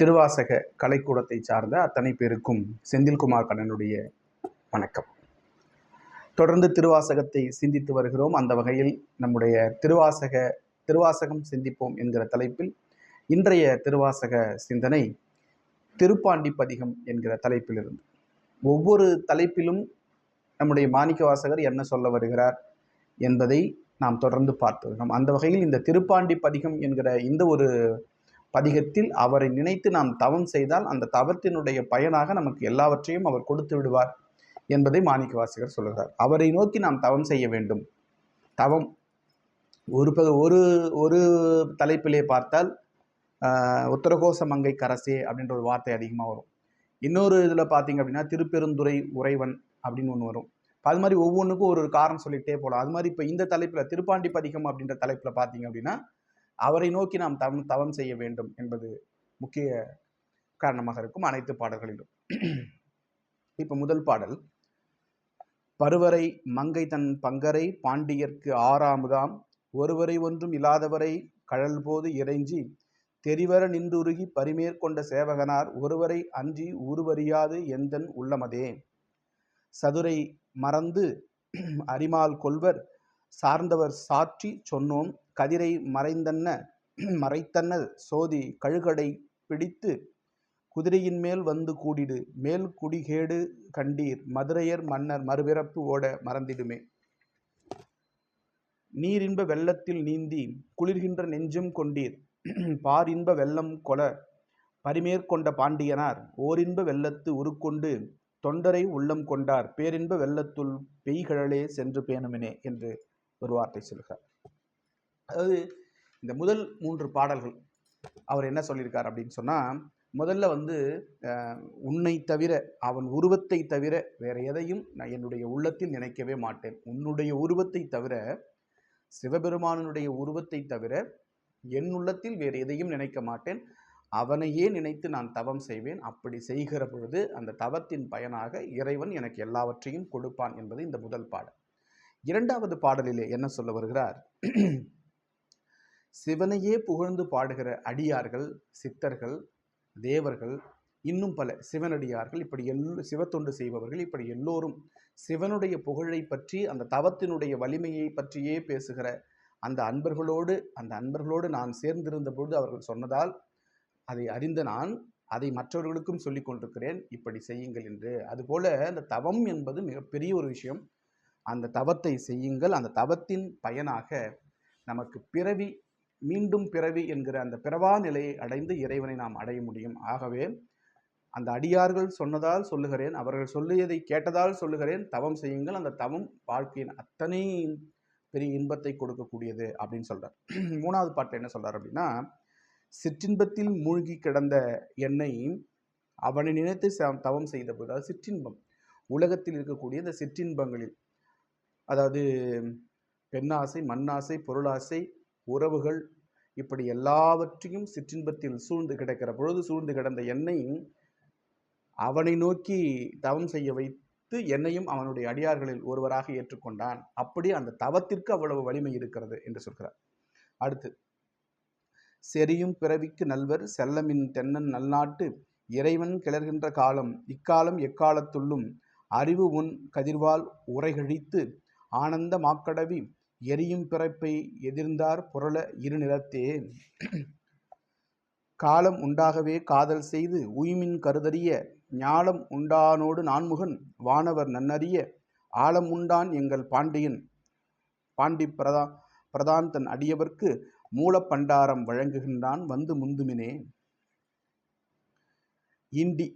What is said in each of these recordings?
திருவாசக கலைக்கூடத்தை சார்ந்த அத்தனை பேருக்கும் செந்தில்குமார் கண்ணனுடைய வணக்கம். தொடர்ந்து திருவாசகத்தை சிந்தித்து வருகிறோம். அந்த வகையில் நம்முடைய திருவாசக திருவாசகம் சிந்திப்போம் என்கிற தலைப்பில் இன்றைய திருவாசக சிந்தனை திருப்பாண்டி பதிகம் என்கிற தலைப்பிலிருந்து. ஒவ்வொரு தலைப்பிலும் நம்முடைய மாணிக்க வாசகர் என்ன சொல்ல வருகிறார் என்பதை நாம் தொடர்ந்து பார்த்து வருகிறோம். அந்த வகையில் இந்த திருப்பாண்டி பதிகம் என்கிற இந்த ஒரு பதிகத்தில் அவரை நினைத்து நாம் தவம் செய்தால் அந்த தவத்தினுடைய பயனாக நமக்கு எல்லாவற்றையும் அவர் கொடுத்து விடுவார் என்பதை மாணிக்க வாசகர் சொல்கிறார் அவரை நோக்கி நாம் தவம் செய்ய வேண்டும். தவம் ஒரு ப ஒரு ஒரு தலைப்பிலே பார்த்தால் உத்தரகோச மங்கை கரசே அப்படின்ற ஒரு வார்த்தை அதிகமாக வரும். இன்னொரு இதில் பார்த்தீங்க அப்படின்னா திருப்பெருந்துறை உறைவன் அப்படின்னு ஒன்று வரும். இப்போ அது மாதிரி ஒவ்வொன்றுக்கும் ஒரு ஒரு காரணம் சொல்லிகிட்டே போகலாம் அது மாதிரி இப்போ இந்த தலைப்பில் திருப்பாண்டி பதிகம் அப்படின்ற தலைப்பில் பார்த்தீங்க அப்படின்னா அவரை நோக்கி நாம் தவம் தவம் செய்ய வேண்டும் என்பது முக்கிய காரணமாக இருக்கும் அனைத்து பாடல்களிலும். இப்போ முதல் பாடல். பருவரை மங்கை தன் பங்கரை பாண்டியர்க்கு ஆறாமுதாம். ஒருவரை ஒன்றும் இல்லாதவரை கழல் போது இறைஞ்சி. தெரிவர நின்றுருகி பரிமேற்கொண்ட சேவகனார். ஒருவரை அன்றி உருவறியாது எந்தன் உள்ளமதே. சதுரை மறந்து அரிமால் கொள்வர். சார்ந்தவர் சாற்றி சொன்னோம். கதிரை மறைந்தன்ன மறைத்தன்ன சோதி கழுகடை பிடித்து குதிரையின் மேல் வந்து கூடிடு. மேல் குடிகேடு கண்டீர். மதுரையர் மன்னர் மறுபிறப்பு ஓட மறந்திடுமே. நீரின்ப வெள்ளத்தில் நீந்தி குளிர்கின்ற நெஞ்சும் கொண்டீர். பாரின்ப வெள்ளம் கொல பரிமேற்கொண்ட பாண்டியனார். ஓரின்ப வெள்ளத்து உருக்கொண்டு தொண்டரை உள்ளம் கொண்டார். பேரின்ப வெள்ளத்துள் பெய்கழலே சென்று பேணுமினே என்று ஒரு வார்த்தை சொல்கிறார். அதாவது இந்த முதல் மூன்று பாடல்கள் அவர் என்ன சொல்லியிருக்கார் அப்படின்னு சொன்னால் முதல்ல வந்து உன்னை தவிர அவன் உருவத்தை தவிர வேற எதையும் நான் என்னுடைய உள்ளத்தில் நினைக்கவே மாட்டேன். உன்னுடைய உருவத்தை தவிர சிவபெருமானுடைய உருவத்தை தவிர என் உள்ளத்தில் வேறு எதையும் நினைக்க மாட்டேன். அவனையே நினைத்து நான் தவம் செய்வேன். அப்படி செய்கிற பொழுது அந்த தவத்தின் பயனாக இறைவன் எனக்கு எல்லாவற்றையும் கொடுப்பான் என்பது இந்த முதல் பாடல். இரண்டாவது பாடலிலே என்ன சொல்ல வருகிறார்? சிவனையே புகழ்ந்து பாடுகிற அடியார்கள் சித்தர்கள் தேவர்கள் இன்னும் பல சிவனடியார்கள் இப்படி எல்லோ சிவத்தொண்டு செய்பவர்கள் இப்படி எல்லோரும் சிவனுடைய புகழை பற்றி அந்த தவத்தினுடைய வலிமையை பற்றியே பேசுகிற அந்த அன்பர்களோடு அந்த அன்பர்களோடு நான் சேர்ந்திருந்த பொழுது அவர்கள் சொன்னதால் அதை அறிந்த நான் அதை மற்றவர்களுக்கும் சொல்லிக் கொண்டிருக்கிறேன் இப்படி செய்யுங்கள் என்று. அதுபோல அந்த தவம் என்பது மிகப்பெரிய ஒரு விஷயம். அந்த தவத்தை செய்யுங்கள். அந்த தவத்தின் பயனாக நமக்கு பிறவி மீண்டும் பிறவி என்கிற அந்த பிறவா நிலையை அடைந்து இறைவனை நாம் அடைய முடியும். ஆகவே அந்த அடியார்கள் சொன்னதால் சொல்லுகிறேன் அவர்கள் சொல்லியதை கேட்டதால் சொல்லுகிறேன் தவம் செய்யுங்கள் அந்த தவம் வாழ்க்கையின் அத்தனை பெரிய இன்பத்தை கொடுக்கக்கூடியது அப்படின்னு சொல்றார். மூணாவது பாட்டு என்ன சொல்றார் அப்படின்னா சிற்றின்பத்தில் மூழ்கி கிடந்த என்னை அவனை நினைத்து ச- தவம் செய்த போது அதாவது சிற்றின்பம். உலகத்தில் இருக்கக்கூடிய இந்த சிற்றின்பங்களில் அதாவது பெண்ணாசை மண்ணாசை பொருளாசை உறவுகள் இப்படி எல்லாவற்றையும் சிற்றின்பத்தில் சூழ்ந்து கிடக்கிற பொழுது சூழ்ந்து கிடந்த என்னை அவனை நோக்கி தவம் செய்ய வைத்து என்னையும் அவனுடைய அடியார்களில் ஒருவராக ஏற்றுக்கொண்டான். அப்படி அந்த தவத்திற்கு அவ்வளவு வலிமை இருக்கிறது என்று சொல்கிறார். அடுத்து செரியும் பிறவிக்கு நல்வர் செல்லமின் தென்னன் நல்நாட்டு இறைவன் கிளர்கின்ற காலம் இக்காலம் எக்காலத்துள்ளும் அறிவு உன் கதிர்வால் உரைகழித்து ஆனந்த மாக்கடவி எரியும் பிறப்பை எதிர்ந்தார் புரள இருநிலத்தே காலம் உண்டாகவே காதல் செய்து உய்மின் கருதறிய ஞாலம் உண்டானோடு நான்முகன் வானவர் நன்னறிய ஆழம் உண்டான் எங்கள் பாண்டியன். பாண்டி பிரதா பிரதான் தன் அடியவர்க்கு மூலப்பண்டாரம் வழங்குகின்றான் வந்து முந்துமினே. இண்டி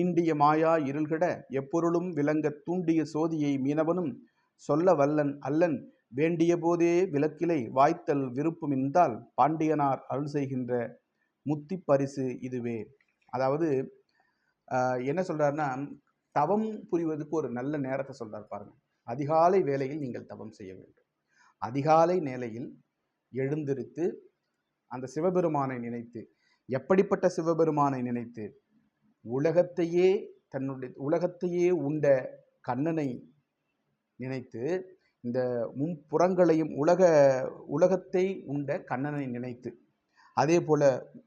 ஈண்டிய மாயா இருள்கட எப்பொருளும் விளங்கத் தூண்டிய சோதியை மீனவனும் சொல்ல வல்லன் அல்லன் வேண்டிய போதே விளக்கிலை வாய்த்தல் விருப்பமின்றால் பாண்டியனார் அருள் செய்கின்ற முத்தி பரிசு இதுவே. அதாவது என்ன சொல்கிறாருன்னா தவம் புரிவதற்கு ஒரு நல்ல நேரத்தை சொல்கிறார் பாருங்கள் அதிகாலை வேளையில் நீங்கள் தவம் செய்ய வேண்டும். அதிகாலை நேலையில் எழுந்திருத்து அந்த சிவபெருமானை நினைத்து எப்படிப்பட்ட சிவபெருமானை நினைத்து உலகத்தையே தன்னுடைய உலகத்தையே உண்ட கண்ணனை நினைத்து இந்த முன்புறங்களையும் உலக உலகத்தை உண்ட கண்ணனை நினைத்து அதே போல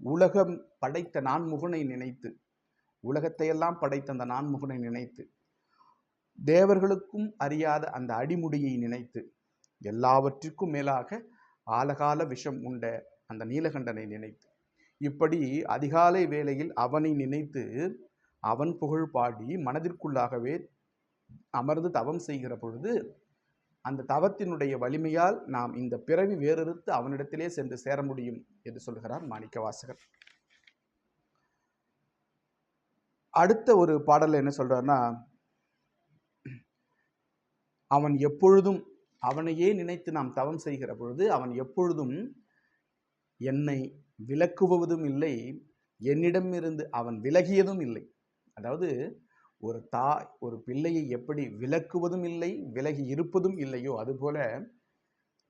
உலகம் படைத்த நான்முகனை நினைத்து உலகத்தையெல்லாம் படைத்த அந்த நான்முகனை நினைத்து தேவர்களுக்கும் அறியாத அந்த அடிமுடியை நினைத்து எல்லாவற்றிற்கும் மேலாக ஆலகால விஷம் உண்ட அந்த நீலகண்டனை நினைத்து இப்படி அதிகாலை வேளையில் அவனை நினைத்து அவன் புகழ் பாடி மனதிற்குள்ளாகவே அமர்ந்து தவம் செய்கிற பொழுது அந்த தவத்தினுடைய வலிமையால் நாம் இந்த பிறவி வேறறுத்து அவனிடத்திலே சென்று சேர முடியும் என்று சொல்கிறார் மாணிக்க வாசகர் அடுத்த ஒரு பாடலில் என்ன சொல்றாருன்னா அவன் எப்பொழுதும் அவனையே நினைத்து நாம் தவம் செய்கிற பொழுது அவன் எப்பொழுதும் என்னை விலக்குவதும் இல்லை என்னிடமிருந்து அவன் விலகியதும் இல்லை. அதாவது ஒரு தாய் ஒரு பிள்ளையை எப்படி விலக்குவதும் இல்லை விலகி இருப்பதும் இல்லையோ அதுபோல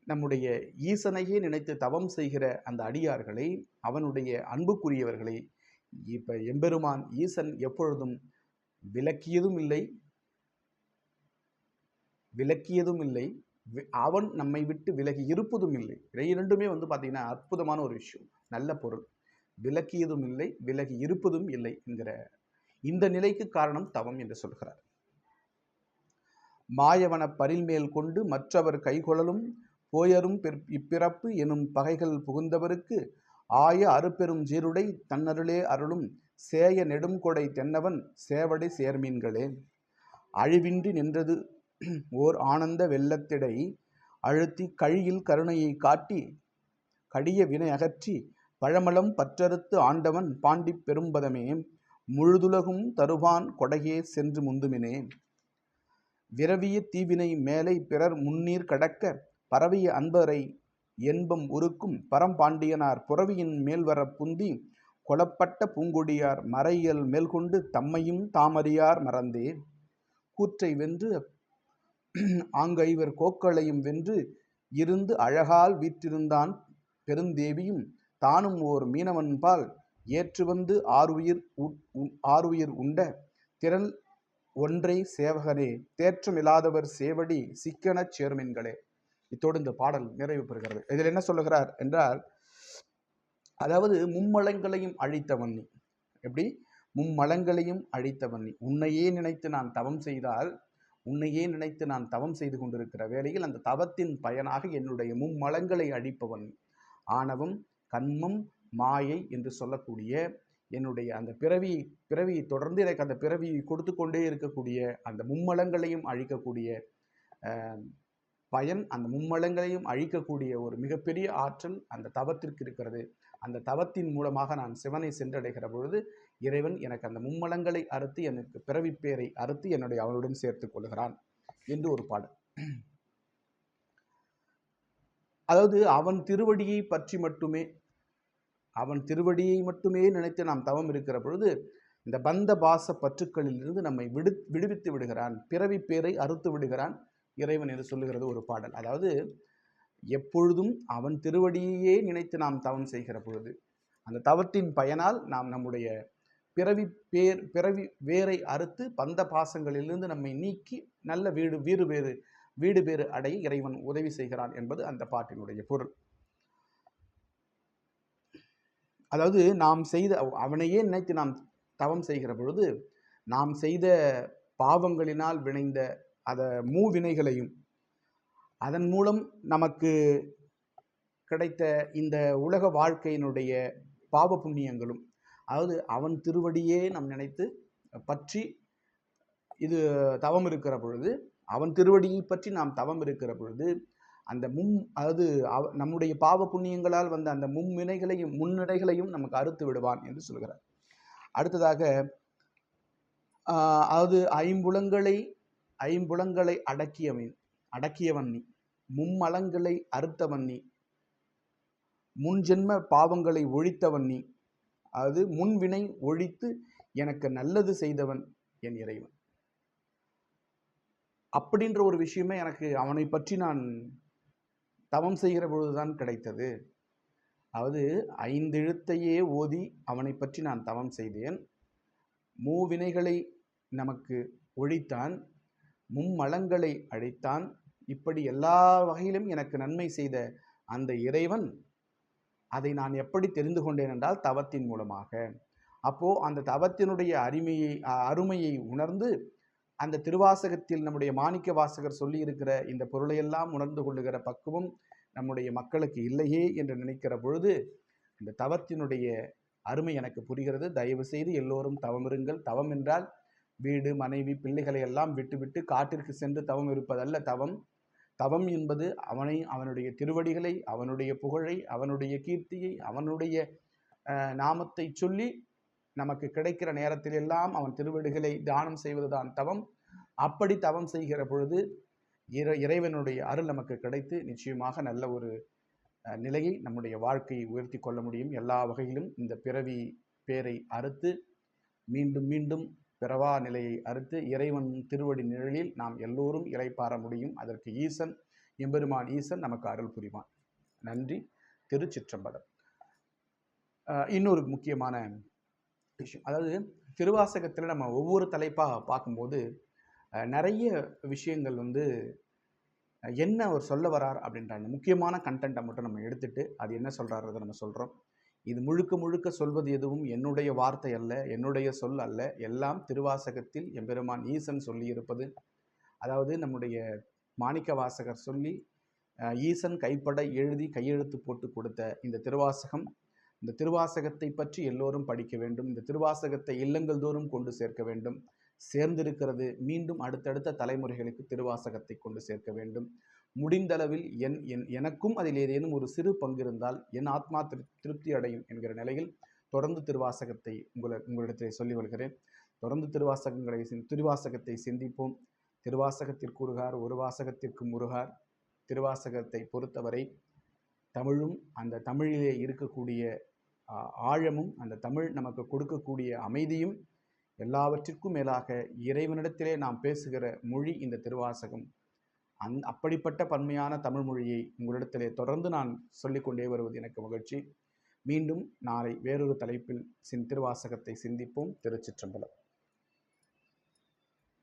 நம்முடைய ஈசனையே நினைத்து தவம் செய்கிற அந்த அடியார்களை அவனுடைய அன்புக்குரியவர்களை இப்போ எம்பெருமான் ஈசன் எப்பொழுதும் விலக்கியதும் இல்லை விலக்கியதும் இல்லை அவன் நம்மை விட்டு விலகி இருப்பதும் இல்லை. இவை இரண்டுமே வந்து பார்த்தீங்கன்னா அற்புதமான ஒரு விஷயம் நல்ல பொருள். விலக்கியதும் இல்லை விலகி இருப்பதும் இல்லை என்கிற இந்த நிலைக்கு காரணம் தவம் என்று சொல்கிறார். மாயவன பரில்மேல் கொண்டு மற்றவர் கைகொழலும் போயரும் பிற்- இப்பிறப்பு எனும் பகைகள் புகுந்தவருக்கு ஆய அருப்பெரும் ஜீருடை தன்னருளே அருளும் சேய நெடுங்கொடை தென்னவன் சேவடை சேர்மீன்களே. அழிவின்றி நின்றது ஓர் ஆனந்த வெள்ளத்திடை அழுத்தி கழியில் கருணையை காட்டி கடிய வினை அகற்றி பழமலம் பற்றறுத்து ஆண்டவன் பாண்டிப் பெரும்பதமே. முழுதுலகும் தருவான் கொடையே சென்று முந்துமினே விரவிய தீவினை மேலை பிறர் முன்னீர் கடக்க பரவிய அன்பரை என்பம் உருக்கும் பரம்பாண்டியனார் புறவியின் மேல்வர புந்தி கொலப்பட்ட பூங்கொடியார் மறையல் மேல்கொண்டு தம்மையும் தாமறியார் மறந்தே. கூற்றை வென்று ஆங்கைவர் கோக்களையும் வென்று இருந்து அழகால் வீற்றிருந்தான் பெருந்தேவியும் தானும் ஓர் மீனவன்பால் ஏற்று வந்து ஆறுயிர் உ- ஆறுயிர் உண்ட திரள் ஒன்றை சேவகனே தேற்றமில்லாதவர் சேவடி சிக்கனச் சேர்மின்களே. இத்தோடு இந்த பாடல் நிறைவு பெறுகிறது. இதில் என்ன சொல்லுகிறார் என்றால் அதாவது மும்மலங்களையும் அழித்தவன் நீ எப்படி? மும்மலங்களையும் அழித்தவன் நீ உன்னையே நினைத்து நான் தவம் செய்தால் உன்னையே நினைத்து நான் தவம் செய்து கொண்டிருக்கிற வேளையில் அந்த தவத்தின் பயனாக என்னுடைய மும்மலங்களை அழிப்பவன். ஆணவம் கண்மம் மாயை என்று சொல்லக்கூடிய என்னுடைய அந்த பிறவி பிறவியை தொடர்ந்து எனக்கு அந்த பிறவியை கொடுத்து கொண்டே இருக்கக்கூடிய அந்த மும்மலங்களையும் அழிக்கக்கூடிய பயன் அந்த மும்மலங்களையும் அழிக்கக்கூடிய ஒரு மிகப்பெரிய ஆற்றல் அந்த தவத்திற்கு இருக்கிறது. அந்த தவத்தின் மூலமாக நான் சிவனை சென்றடைகிற பொழுது இறைவன் எனக்கு அந்த மும்மலங்களை அறுத்து எனக்கு பிறவி பேரை அறுத்து என்னுடைய அவனுடன் சேர்த்துக் கொள்கிறான் என்று ஒரு பாடல். அதாவது அவன் திருவடியை பற்றி மட்டுமே அவன் திருவடியை மட்டுமே நினைத்து நாம் தவம் இருக்கிற பொழுது இந்த பந்த பாச பற்றுக்களிலிருந்து நம்மை விடு விடுவித்து விடுகிறான். பிறவி பேரை அறுத்து விடுகிறான். இறைவன் என்று சொல்லுகிறது ஒரு பாடல். அதாவது எப்பொழுதும் அவன் திருவடியையே நினைத்து நாம் தவம் செய்கிற பொழுது அந்த தவத்தின் பயனால் நாம் நம்முடைய பிறவி பேர் பிறவி வேரை அறுத்து பந்த பாசங்களிலிருந்து நம்மை நீக்கி நல்ல வீடு வீடு வேறு வீடு பேறு அடைய இறைவன் உதவி செய்கிறான் என்பது அந்த பாட்டினுடைய பொருள். அதாவது நாம் செய்த அவனையே நினைத்து நாம் தவம் செய்கிற பொழுது நாம் செய்த பாவங்களினால் விளைந்த அத மூவினைகளையும் அதன் மூலம் நமக்கு கிடைத்த இந்த உலக வாழ்க்கையினுடைய பாவ புண்ணியங்களும் அதாவது அவன் திருவடியே நாம் நினைத்து பற்றி இது தவம் இருக்கிற பொழுது அவன் திருவடியை பற்றி நாம் தவம் இருக்கிற பொழுது அந்த மும் அதாவது அவ நம்முடைய பாவ புண்ணியங்களால் வந்த அந்த மும்வினைகளையும் முன்னிடைகளையும் நமக்கு அறுத்து விடுவான் என்று சொல்கிறார். அடுத்ததாக அதாவது ஐம்புலங்களை ஐம்புலங்களை அடக்கியவன் அடக்கியவன் நீ. மும்மலங்களை அறுத்தவன் நீ. முன்ஜென்ம பாவங்களை ஒழித்தவன் நீ. அதாவது முன்வினை ஒழித்து எனக்கு நல்லது செய்தவன் என் இறைவன். அப்படின்ற ஒரு விஷயமே எனக்கு அவனை பற்றி நான் தவம் செய்கிற பொழுதுதான் கிடைத்தது. அதாவது ஐந்தெழுத்தையே ஓதி அவனை பற்றி நான் தவம் செய்தேன். மூவினைகளை நமக்கு ஒழித்தான் மும்மலங்களை அழித்தான். இப்படி எல்லா வகையிலும் எனக்கு நன்மை செய்த அந்த இறைவன் அதை நான் எப்படி தெரிந்து கொண்டேன் என்றால் தவத்தின் மூலமாக. அப்போ அந்த தவத்தினுடைய அருமையை அருமையை உணர்ந்து அந்த திருவாசகத்தில் நம்முடைய மாணிக்க வாசகர் சொல்லியிருக்கிற இந்த பொருளையெல்லாம் உணர்ந்து கொள்ளுகிற பக்குவம் நம்முடைய மக்களுக்கு இல்லையே என்று நினைக்கிற பொழுது இந்த தவத்தினுடைய அருமை எனக்கு புரிகிறது. தயவு செய்து எல்லோரும் தவமிருங்கள் தவம் என்றால் வீடு மனைவி பிள்ளைகளை எல்லாம் விட்டுவிட்டு காட்டிற்கு சென்று தவம் இருப்பதல்ல. தவம் தவம் என்பது அவனை அவனுடைய திருவடிகளை அவனுடைய புகழை அவனுடைய கீர்த்தியை அவனுடைய நாமத்தை சொல்லி நமக்கு கிடைக்கிற நேரத்தில் எல்லாம் அவன் திருவடிகளை தியானம் செய்வதுதான் தவம். அப்படி தவம் செய்கிற பொழுது இறை இறைவனுடைய அருள் நமக்கு கிடைத்து நிச்சயமாக நல்ல ஒரு நிலையை நம்முடைய வாழ்க்கையை உயர்த்தி கொள்ள முடியும். எல்லா வகையிலும் இந்த பிறவி பேரை அறுத்து மீண்டும் மீண்டும் பிறவா நிலையை அறுத்து இறைவன் திருவடி நிழலில் நாம் எல்லோரும் இளைப்பாற முடியும். அதற்கு ஈசன் எம்பெருமான் ஈசன் நமக்கு அருள் புரிவான். நன்றி. திருச்சிற்றம்பலம். இன்னொரு முக்கியமான விஷயம். அதாவது திருவாசகத்தில் நம்ம ஒவ்வொரு தலைப்பாக பார்க்கும்போது நிறைய விஷயங்கள் வந்து என்ன அவர் சொல்ல வரார் அப்படின்ற அந்த முக்கியமான கண்டென்ட்டை மட்டும் நம்ம எடுத்துட்டு அது என்ன சொல்கிறாரதை நம்ம சொல்கிறோம் இது முழுக்க முழுக்க சொல்வது எதுவும் என்னுடைய வார்த்தை அல்ல என்னுடைய சொல் அல்ல. எல்லாம் திருவாசகத்தில் எம்பெருமான் ஈசன் சொல்லியிருப்பது அதாவது நம்முடைய மாணிக்க வாசகர் சொல்லி ஈசன் கைப்பட எழுதி கையெழுத்து போட்டு கொடுத்த இந்த திருவாசகம் இந்த திருவாசகத்தை பற்றி எல்லோரும் படிக்க வேண்டும். இந்த திருவாசகத்தை இல்லங்கள் தோறும் கொண்டு சேர்க்க வேண்டும். சேர்ந்திருக்கிறது. மீண்டும் அடுத்தடுத்த தலைமுறைகளுக்கு திருவாசகத்தை கொண்டு சேர்க்க வேண்டும். முடிந்தளவில் என் என் எனக்கும் அதில் ஏதேனும் ஒரு சிறு பங்கு இருந்தால் என் ஆத்மா திரு திருப்தி அடையும் என்கிற நிலையில் தொடர்ந்து திருவாசகத்தை உங்களை உங்களிடத்தில் சொல்லி வருகிறேன் தொடர்ந்து திருவாசகங்களை திருவாசகத்தை சிந்திப்போம். திருவாசகத்திற்கு உருகார் ஒரு வாசகத்திற்கு முருகார். திருவாசகத்தை பொறுத்தவரை தமிழும் அந்த தமிழிலே இருக்கக்கூடிய ஆழமும் அந்த தமிழ் நமக்கு கொடுக்கக்கூடிய அமைதியும் எல்லாவற்றிற்கும் மேலாக இறைவனிடத்திலே நாம் பேசுகிற மொழி இந்த திருவாசகம். அந் அப்படிப்பட்ட பன்மையான தமிழ் மொழியை உங்களிடத்திலே தொடர்ந்து நான் சொல்லிக்கொண்டே வருவது எனக்கு மகிழ்ச்சி. மீண்டும் நாளை வேறொரு தலைப்பில் சின் திருவாசகத்தை சிந்திப்போம். திருச்சிற்றம்பலம்.